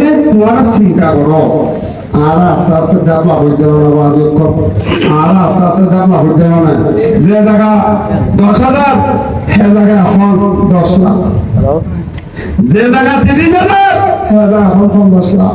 যে তোমার চিন্তা করো। আর আস্তে আস্তে ডেভেলপ হইতে বাজক আর আস্তে আস্তে ডেভেলপ হইতে হবে যে জায়গা দশ হাজার সে জায়গা এখন দশ লাখ। যে জায়গা তিরিশ হাজার সে জায়গা এখন পঞ্চাশ লাখ।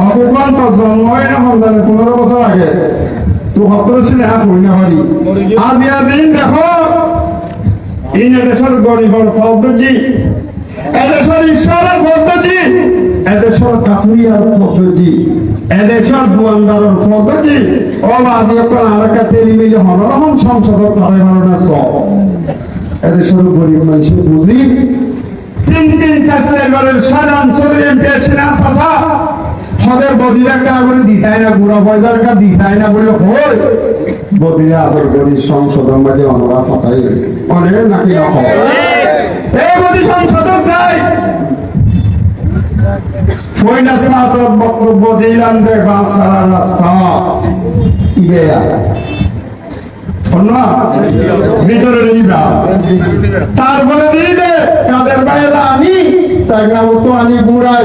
অপমান তো জন্মই না সন্তানে পনেরো বছর আগে। তো সত্তর ছিল হ্যাঁ আজি আজি, দেখো, এই দেশের গরিবর পদ্ধতি এদেশের ঈশ্বরের পদ্ধতি এদেশের কাথুরিয়ার পদ্ধতি এদেশের দুয়ান্দারের পদ্ধতি ও আজি এখন আলাকা তেলি মিলি হনরহম সংসদত তারে ভারণা সব এদেশের গরিব মানুষের বুঝি তিন তিন চারশো এবারের সাধারণ শরীর পেয়েছে না সাসা হদের বদিরা কা বলে দিছাই না দিছাই না বলে হয় বদিরা আদর করি সংশোধন মাঝে অনরা ফাটাই অনেক নাকি না হয়। এই বদি সংশোধন চাই। বক্তব্য দিলাম বাস রাস্তা। ইবেয়া ভিতরে তারপরে দিবে বাইরে আমি তার নাম তো আনি বুড়াই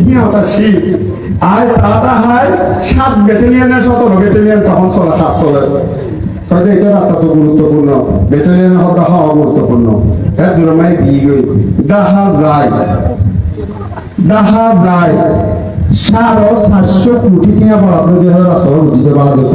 হিয়া আয় সাদা সাত ব্যাটালিয়নের সতেরো ব্যাটালিয়ন তখন চলে সাত চলে তাহলে এটা রাস্তা তো গুরুত্বপূর্ণ ব্যাটালিয়ন হওয়া হওয়া গুরুত্বপূর্ণ দিয়ে গই দেখা যায় দেখা যায় সাড়ে সাতশো কোটি টাকা বরাদ্দ দিয়ে রাস্তা দিতে পারা যেত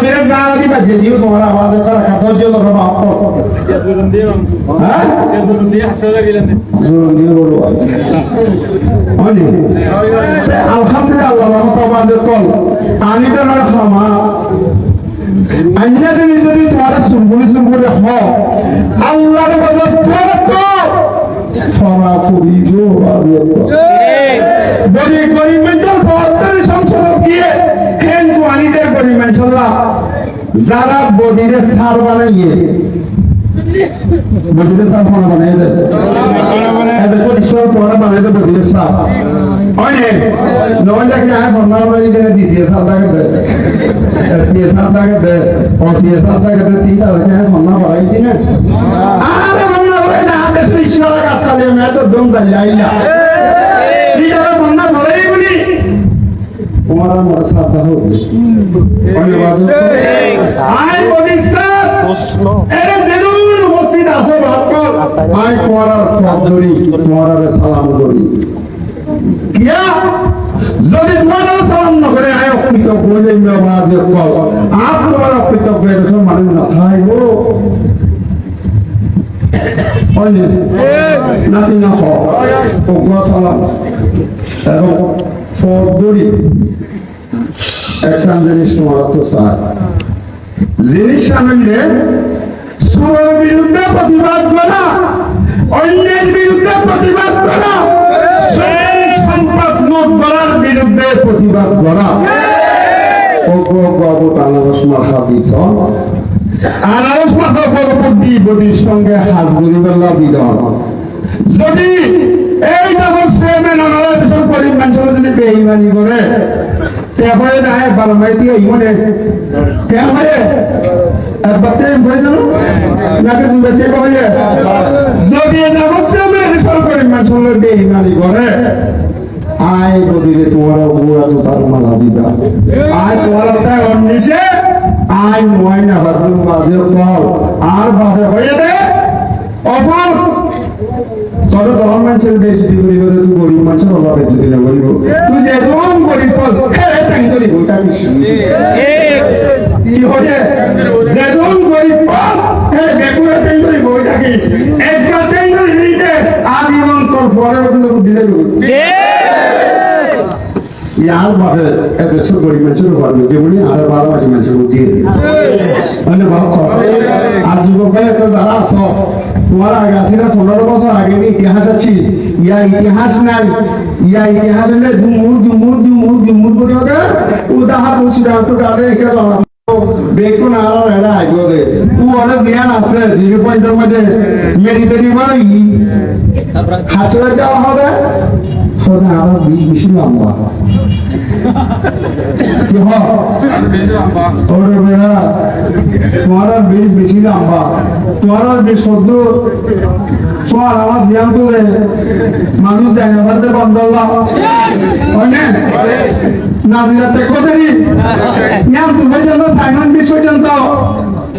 বদিরে জালা দি বাজে দিও তোমার আওয়াজ করা খাতো যে তোর বাপ হ্যাঁ? জোর দিয়ে বলো হয়নি আলহামদুলিল্লাহ আল্লাহ রহমত কল। আমি তো না খামা আইনা যদি যদি তোমার সুরগুলি সুরগুলি হ আল্লাহর বাজার তোমার তো সরা ফুরিব বলি গরিব গরিব মানুষরা যারা বদিরে সার বানাইয়ে বদিরে তোমার আমার শ্রদ্ধা হোক ধন্যবাদ আয় প্রতিষ্ঠা এর যেরুন উপস্থিত আছে ভাবকর আয় তোমার ফদরি তোমার সালাম করি কিয়া যদি তোমার সালাম না করে আয় অকৃতজ্ঞ যে ব্যবহার যে কল আর তোমার অকৃতজ্ঞ এটা সব মানুষ না খাইব নাতি না সালাম। এবং ফদরি একটা জিনিস তোমার তো স্যার। জিনিস আনলে সুরের বিরুদ্ধে প্রতিবাদ করা, অন্যের বিরুদ্ধে প্রতিবাদ করা সম্পদ লুট করার বিরুদ্ধে প্রতিবাদ করা। সঙ্গে হাজ গরিবেল্লা বিদন যদি এই ব্যবস্থায় মেনে নেওয়া মানুষের যদি বেইমানি করে তারপরে না বারো মাই দিয়ে ইমনে তারপরে একবার প্রেম করে জানো নাকি দুই ব্যক্তি কয়ে যদি এই ব্যবস্থায় মেনে দেশের গরিব মানুষের বেইমানি করে। আয় বদিলে তোমার বুড়া জুতার মালা দিবা। আয় তোমার ওটা নিচে আয় ময়না বাদুর মাঝে কল আর বাসে হয়ে দে। অপর। তবে তখন মানুষের বেশি করিব তুই গরিব মানুষের অভাব বেশি দিলে করিব। তুই যে একদম গরিব ফল করিব ওটা বেশি কি হয়ে যেজন গরিব পাস হ্যাঁ বেকুরে তাই করিব ওইটা কি একবার তাই করি নিতে আজীবন তোর পরে দিলে ইয়ার বাহে এত ছোট গরিব মানুষের ঘর বলি আর বারো মাসে মানুষের দিয়ে দিই মানে ভাব কর আর যুবক ভাই একটা যারা আছ তোমার আগে আছি না পনেরো বছর আগে ইতিহাস আছি। ইয়া ইতিহাস নাই ইয়া ইতিহাস হলে দুমুর দুমুর দুমুর দুমুর করে ওকে বলছি না তো গাড়ি কে জমা বেকুন আর এরা আইগো দে। ও অনেক জ্ঞান আছে জিরো পয়েন্টের মধ্যে। মেরিতে নিব ই হাচড়ে দেওয়া হবে। সোনা আরও বিশ বেশি লম্বা। কি হয় ওরে বেড়া তোমার বেশ বেশি লম্বা তোমার বেশ সদ্য তোমার আমার জিয়ান তুলে মানুষ জানে বলতে বন্ধ হয় নাজিরাতে কোথায় ইয়াম তুমি পর্যন্ত সাইমন বিশ পর্যন্ত।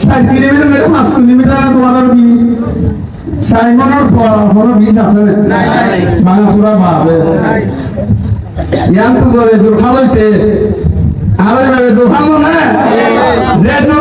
সাত কিলোমিটার পাঁচ কিলোমিটার তোমার বিশ। সাইমনের পড়াশোনার বিশ আছে বাংলা সুরা ভাবে ইয়াম তো জোরে জোর আরে জোর না? জোর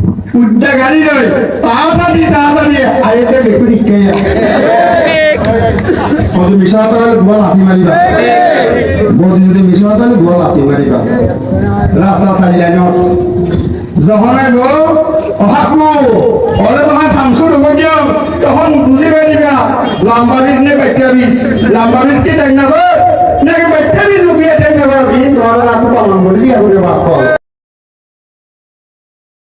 উদ্যা গাড়ি নয় তাড়াতাড়ি তাড়াতাড়ি আইতে বেকুরি কে? যদি মিশা তাহলে গোয়া লাথি মারিবা? বৌদি যদি মিশা তাহলে গোয়া লাথি মারিবা? রাস্তা চালি লাইনত যখন গো, অহাকু অলে তোমার ফাংশন হব দিও তখন বুঝি পারিবা লম্বা বীজ নে বাচ্চা বীজ? লম্বা বীজ কি টাইম না নাকি বাচ্চা বীজ উঠিয়ে টাইম না তোমার লাখো পালন করি দিয়া করে বাপ